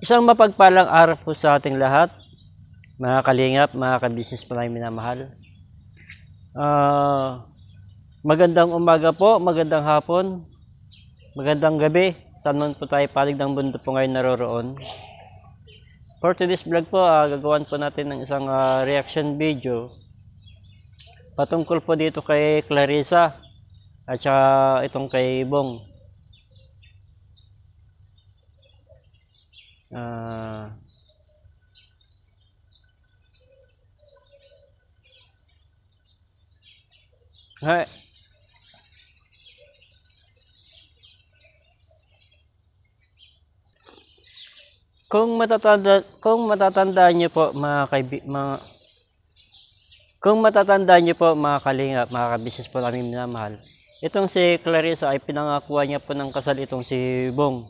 Isang mapagpalang araw po sa ating lahat, mga kalingap, mga kabisnes po namin minamahal. Ah, magandang umaga po, magandang hapon, magandang gabi. Saan man po tayo palig ng mundo po ngayon naroroon. For today's vlog po, ah, gagawan po natin ng isang ah, reaction video patungkol po dito kay Clarissa at saka itong kay Bong. Ah. Hay. Kung matatanda kung matatandaan niyo po mga kaibi, mga kung matatandaan niyo po mga kalingap, mga kabisnes po namin minamahal. Itong si Clarissa ay pinangakuha niya po ng kasal itong si Bong.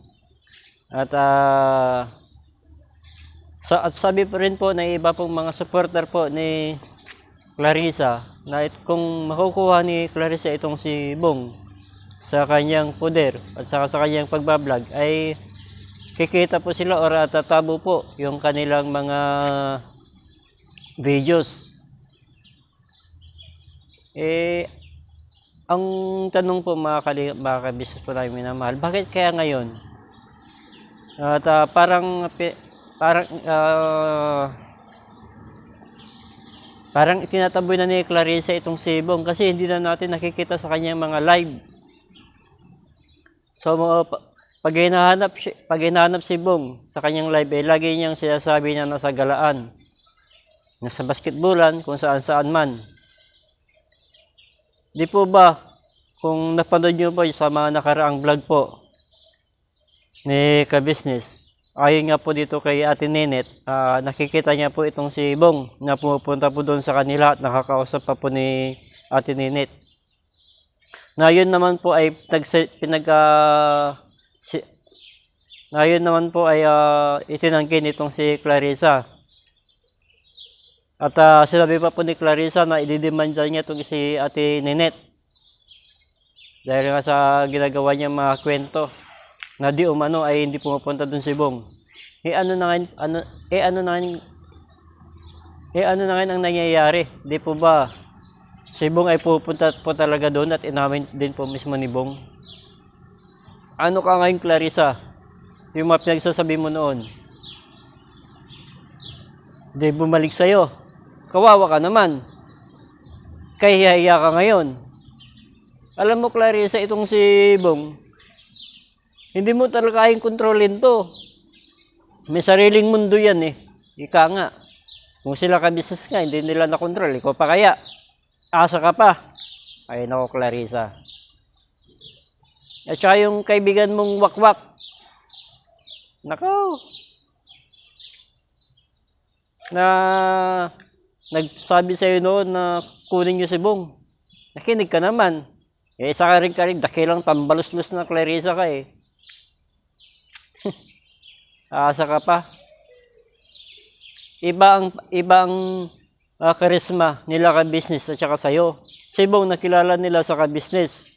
At ah sa at sabi pa rin po ng iba pong mga supporter po ni Clarissa na it, kung makukuha ni Clarissa itong si Bong sa kanyang poder at saka sa kanyang pagbablog ay kikita po sila or at tatabo po yung kanilang mga videos. Eh, ang tanong po mga, kali, mga kabisnes po namin minamahal, bakit kaya ngayon? At ah, parang parang ah, parang itinataboy na ni Clarissa itong si Bong kasi hindi na natin nakikita sa kanyang mga live. So pa- pag hinahanap pag hinahanap si Bong sa kanyang live eh, lagi niyang sinasabi na nasa galaan. Nasa basketballan kung saan saan man. Di po ba kung napanood niyo po sa mga nakaraang vlog po ni ka-business. Ayon nga po dito kay Ate Nenet, ah, nakikita niya po itong si Bong na pumupunta po doon sa kanila at nakakausap pa po ni Ate Nenet. Na yun naman po ay pinag ah, si, naman po ay ah, itinangkin itong si Clarissa. At ah, sinabi pa po ni Clarissa na ididemanda niya itong si Ate Nenet. Dahil nga sa ginagawa niya mga kwento na di umano ay hindi pumupunta dun si Bong. Eh ano na ngayon, ano, eh ano na ngayon, eh ano na ngayon ang nangyayari? Di po ba si Bong ay pupunta po talaga doon at inamin din po mismo ni Bong? Ano ka ngayon Clarissa? Yung mga pinagsasabi mo noon. Di bumalik sa'yo. Kawawa ka naman. Kahihiya ka ngayon. Alam mo Clarissa, itong si Bong, hindi mo talaga kayang kontrolin to. May sariling mundo yan eh. Ika nga. Kung sila kabisnes nga, hindi nila nakontrol. Ikaw pa kaya? Asa ka pa? Ay nako Clarissa. At saka yung kaibigan mong wakwak. Nako. Na nagsabi sa'yo noon na kunin niyo si Bong. Nakinig ka naman. Eh, isa ka rin ka dakilang tambalos-los na Clarissa ka eh. Asa ka pa. Iba ang iba ang ah, karisma nila ka business at saka sa'yo. Si Bong nakilala nila sa ka business.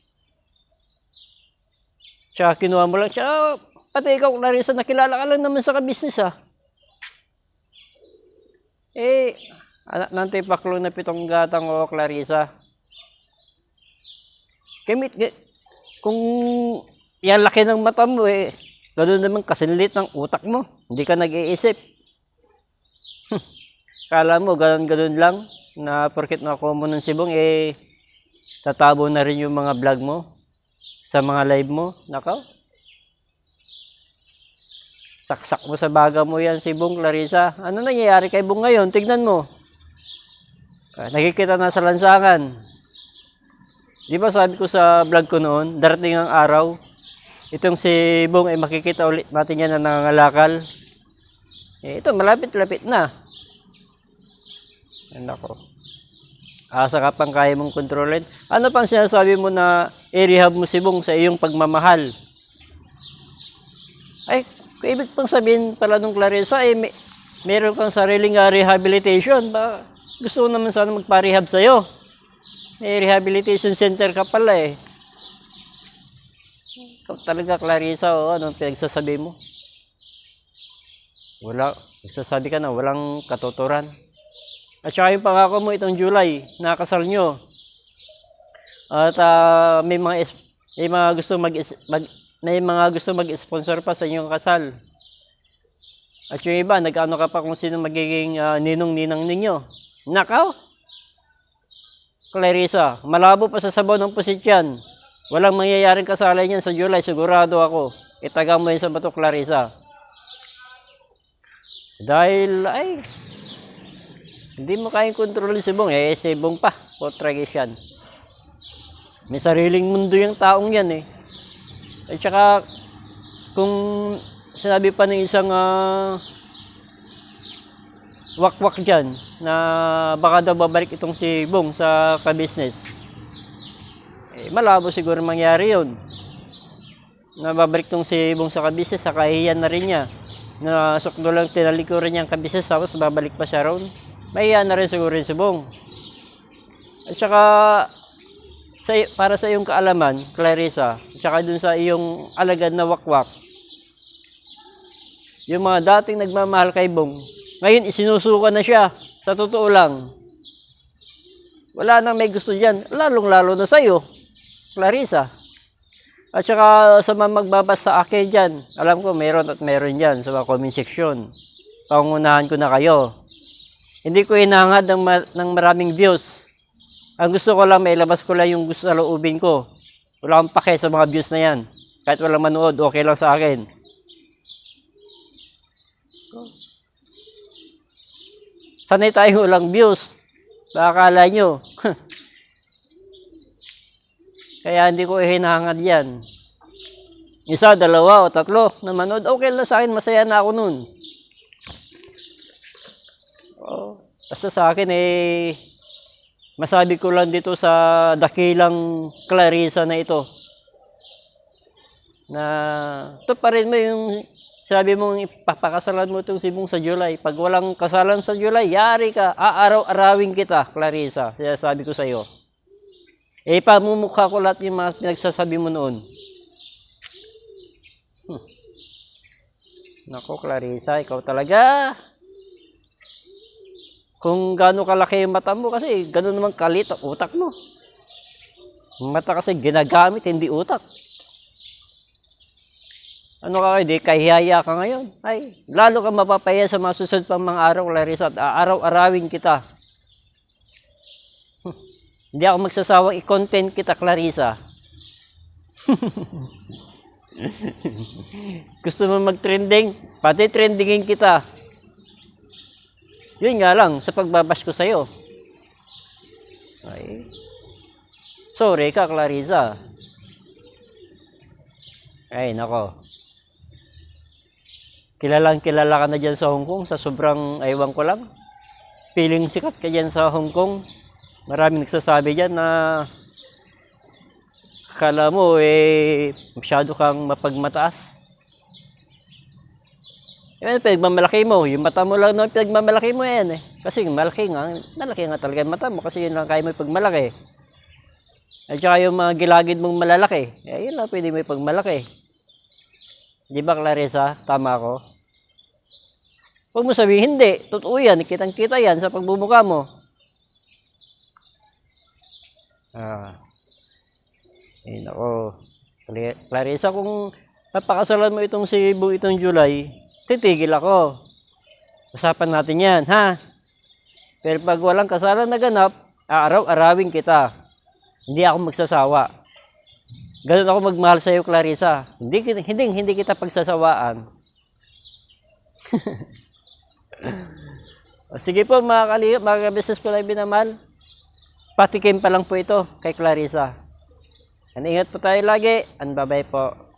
Tsaka kinuha mo lang, tsaka pati ikaw Clarissa nakilala ka lang naman sa ka business ah. Eh, nante paklo na pitong gatang o Clarissa. Kamit, kung yan laki ng mata mo eh, ganoon naman kasinlit ng utak mo. Hindi ka nag-iisip. Kala mo, ganun-ganun lang, na porket nakuha mo ng sibong, eh, tatabo na rin yung mga vlog mo sa mga live mo. Nakaw. Saksak mo sa baga mo yan, si Bong Clarissa. Ano nangyayari kay Bong ngayon? Tignan mo. Ah, nakikita na sa lansangan. Di ba sabi ko sa vlog ko noon, darating ang araw, itong si Bong ay makikita ulit natin yan na nangangalakal. Eh, ito, malapit-lapit na. Ay, nako. Asa ka pang kaya mong kontrolin. Ano pang sinasabi mo na i-rehab mo si Bong sa iyong pagmamahal? Ay, kung ibig pang sabihin pala nung Clarissa, eh, may, meron kang sariling ah, rehabilitation. Ba, gusto ko naman sana magpa-rehab sa'yo. May rehabilitation center ka pala eh. Ikaw talaga, Clarissa, o anong pinagsasabi mo? Wala, nagsasabi ka na, walang katuturan. At saka yung pangako mo itong July, nakasal nyo. At ah, may mga may mga gusto mag, mag may mga gusto mag-sponsor pa sa inyong kasal. At yung iba, nag-ano ka pa kung sino magiging ah, ninong-ninang ninyo. Nakaw! Clarissa, malabo pa sa sabaw ng pusit yan. Walang mangyayaring kasalan yan sa July, sigurado ako. Itaga mo yan sa bato, Clarissa. Dahil, ay, hindi mo kayang kontrolin si Bong. Eh, si Bong pa. Potragis yan. May sariling mundo yung taong yan eh. At saka, kung sinabi pa ng isang ah, wakwak dyan na baka daw babalik itong si Bong sa ka-business. Eh, malabo siguro mangyari yun. Na babalik tong si Bong sa ka-business, sa kahiyan na rin niya. Na sukdo lang tinalikuran niya ang ka-business, tapos babalik pa siya roon. Mahiya na rin siguro yun si Bong. At saka, sa, para sa iyong kaalaman, Clarissa, at saka dun sa iyong alagad na wakwak, yung mga dating nagmamahal kay Bong, ngayon isinusuka na siya. Sa totoo lang. Wala nang may gusto diyan, lalong-lalo na sa iyo, Clarissa. At saka sa mga magbabasa sa akin diyan, alam ko meron at meron diyan sa mga comment section. Pangunahan ko na kayo. Hindi ko hinangad ng, ma- ng maraming views. Ang gusto ko lang, mailabas ko lang yung gusto sa loobin ko. Wala akong pake sa mga views na yan. Kahit walang manood, okay lang sa akin. Sanay tayo walang views. Baka akala nyo. Kaya hindi ko hinahangad yan. Isa, dalawa o tatlo na manood, okay lang sa akin, masaya na ako nun. Oh, basta sa akin eh, masabi ko lang dito sa dakilang Clarissa na ito. Na, ito pa rin mo yung sabi mong ipapakasalan mo itong sibong sa July. Pag walang kasalan sa July, yari ka, aaraw-arawin kita, Clarissa. Siya sabi ko sa iyo. Eh, pamumukha ko lahat yung mga pinagsasabi mo noon. Hmm. Nako, Clarissa, ikaw talaga. Kung gaano kalaki yung mata mo, kasi gano'n naman kalit utak mo. Mata kasi ginagamit, hindi utak. Ano ka, hindi kahihaya ka ngayon. Ay, lalo ka mapapaya sa mga susunod pang mga araw, Clarissa, at araw-arawin kita. Hindi ako magsasawang i-content kita, Clarissa. Gusto mo mag-trending? Pati trendingin kita. Yun nga lang, sa pagbabash ko sa'yo. Ay. Sorry ka, Clarissa. Ay, nako. Kilalang kilala ka na dyan sa Hong Kong sa sobrang aywan ko lang. Feeling sikat ka dyan sa Hong Kong. Maraming nagsasabi dyan na akala mo eh masyado kang mapagmataas. Yan, pinagmamalaki mo. Yung mata mo lang naman pinagmamalaki mo yan eh. Kasi malaki nga, malaki nga talaga yung mata mo kasi yun lang kaya mo ipagmalaki. At saka yung mga gilagid mong malalaki, eh, yun lang pwede mo ipagmalaki. Di ba Clarissa? Tama ako? Huwag mo sabihin, hindi. Totoo yan. Kitang-kita yan sa pagbumuka mo. Ah. Eh, nako. Cla- Clarissa, kung napakasalan mo itong si Ibo itong July, titigil ako. Usapan natin yan, ha? Pero pag walang kasalan na ganap, aaraw-arawin kita. Hindi ako magsasawa. Ganun ako magmahal sa iyo, Clarissa. Hindi, hindi, hindi kita pagsasawaan. o, sige po, mga, kali, mga business po na binamahal. Patikim pa lang po ito kay Clarissa. And ingat po tayo lagi. And bye-bye po.